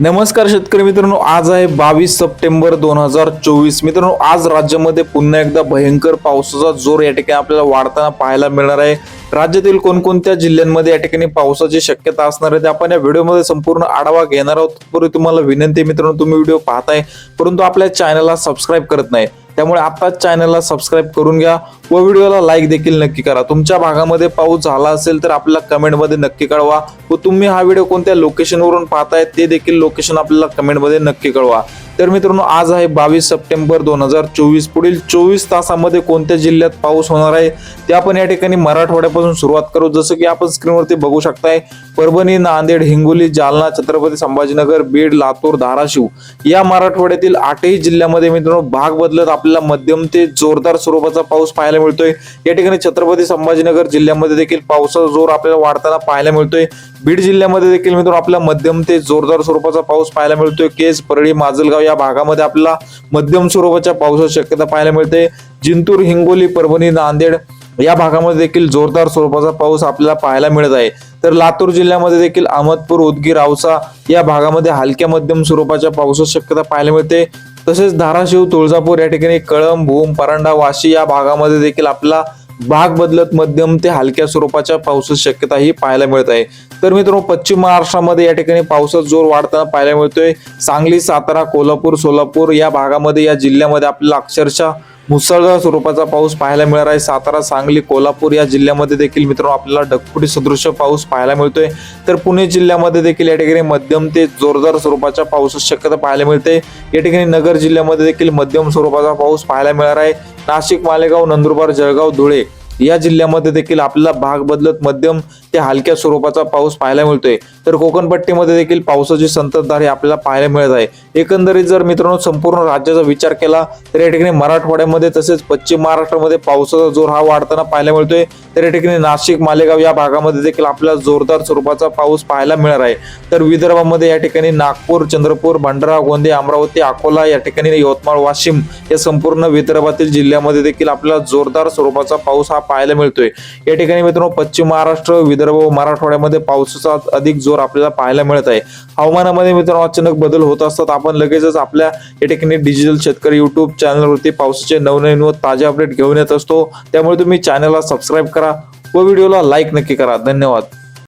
नमस्कार शेतकरी मित्रांनो आज आहे बावीस सप्टेंबर दोन हजार चोवीस. मित्रांनो आज राज्यामध्ये पुन्हा एकदा भयंकर पावसाचा जोर या ठिकाणी आपल्याला वाढताना पाहायला मिळणार आहे. राज्यातील कोणकोणत्या जिल्ह्यांमध्ये या ठिकाणी पावसाची शक्यता असणार आहे ते आपण या व्हिडिओमध्ये संपूर्ण आढावा घेणार आहोत. पूर्वी तुम्हाला विनंती मित्रांनो तुम्ही व्हिडिओ पाहताय परंतु आपल्या चॅनलला सबस्क्राईब करत नाही. त्यामुळे आत्ताच चॅनलला सबस्क्राईब करून घ्या. व व्हिडिओला लाईक देखील नक्की करा. तुमच्या भागामध्ये पाऊस झाला असेल तर आपल्याला कमेंटमध्ये नक्की कळवा व तुम्ही हा व्हिडिओ कोणत्या लोकेशनवरून पाहताय ते देखील लोकेशन आपल्याला कमेंटमध्ये नक्की कळवा. तर मित्रांनो आज आहे बावीस सप्टेंबर दोन हजार चोवीस. पुढील चोवीस तासामध्ये कोणत्या जिल्ह्यात पाऊस होणार आहे ते आपण या ठिकाणी मराठवाड्यापासून सुरुवात करू. जसं की आपण स्क्रीनवरती बघू शकताय परभणी नांदेड हिंगोली जालना छत्रपती संभाजीनगर बीड लातूर धाराशिव या मराठवाड्यातील आठही जिल्ह्यामध्ये मित्रांनो भाग बदलत आपल्याला मध्यम ते जोरदार स्वरूपाचा पाऊस पाहायला मिळतोय. या ठिकाणी छत्रपती संभाजीनगर जिल्ह्यामध्ये देखील पावसाचा जोर आपल्याला वाढताना पाहायला मिळतोय. बीड जिल्ह्यामध्ये देखील मित्रांनो आपल्याला मध्यम ते जोरदार स्वरूपाचा पाऊस पाहायला मिळतोय. केस परळी माजलगाव या भागामध्ये आपल्याला मध्यम स्वरूपाच्या पावसाची शक्यता पाहायला मिळते. जिंतूर हिंगोली परभणी नांदेड या भागामध्ये देखील जोरदार स्वरूपाचा पाऊस आपल्याला पाहायला मिळत आहे. तर लातूर जिल्ह्यामध्ये देखील अहमदपूर उदगीर औसा या भागामध्ये हलक्या मध्यम स्वरूपाच्या पावसाची शक्यता पाहायला मिळते. तसेच धाराशिव तुळजापूर या ठिकाणी कळंब भूम परांडा वाशी या भागामध्ये देखील आपला भाग बदलत मध्यम ते हलक्या स्वरूपाच्या पावसाची शक्यता ही पाहायला मिळत आहे. तर मित्रांनो पश्चिम महाराष्ट्रामध्ये या ठिकाणी पावसाचा जोर वाढताना पाहायला मिळतोय. सांगली सातारा कोल्हापूर सोलापूर या भागामध्ये या जिल्ह्यामध्ये आपल्याला अक्षरशः मुसळधार स्वरूपाचा पाऊस पाहायला मिळणार आहे. सातारा सांगली कोल्हापूर या जिल्ह्यामध्ये देखील मित्रांनो आपल्याला ढगफुटी सदृश्य पाऊस पाहायला मिळतोय. तर पुणे जिल्ह्यामध्ये देखील या ठिकाणी मध्यम ते जोरदार स्वरूपाच्या पावसाची शक्यता पाहायला मिळते. या ठिकाणी नगर जिल्ह्यामध्ये देखील मध्यम स्वरूपाचा पाऊस पाहायला मिळणार आहे. नाशिक मालेगाव नंदुरबार जळगाव धुळे या जिल्ह्यामध्ये देखील आपल्याला भाग बदलत मध्यम ते हलक्या स्वरूपाचा पाऊस पाहायला मिळतोय. तर कोकणपट्टीमध्ये देखील पावसाची संततधार हे आपल्याला पाहायला मिळत आहे. एकंदरीत जर मित्रांनो संपूर्ण राज्याचा विचार केला तर या ठिकाणी मराठवाड्यामध्ये तसेच पश्चिम महाराष्ट्रामध्ये पावसाचा जोर हा वाढताना पाहायला मिळतोय. तर या ठिकाणी नाशिक मालेगाव या भागामध्ये देखील आपल्याला जोरदार स्वरूपाचा पाऊस पाहायला मिळणार आहे. तर विदर्भामध्ये या ठिकाणी नागपूर चंद्रपूर भंडारा गोंदिया अमरावती अकोला या ठिकाणी यवतमाळ वाशिम या संपूर्ण विदर्भातील जिल्ह्यामध्ये देखील आपल्याला जोरदार स्वरूपाचा पाऊस हा पाहायला मिळतोय. या ठिकाणी मित्रांनो पश्चिम महाराष्ट्र विदर्भ व मराठवाड्यामध्ये पावसाचा अधिक जोर आपल्याला पाहायला मिळत आहे. हवामानामध्ये मित्रांनो अचानक बदल होत असतात. आपण लगेचच आपल्या या ठिकाणी डिजिटल शेतकरी युट्यूब चॅनलवरती पावसाचे नवनवीन व ताजे अपडेट घेऊन येत असतो. त्यामुळे तुम्ही चॅनलला सबस्क्राईब करा व व्हिडिओला लाईक नक्की करा. धन्यवाद.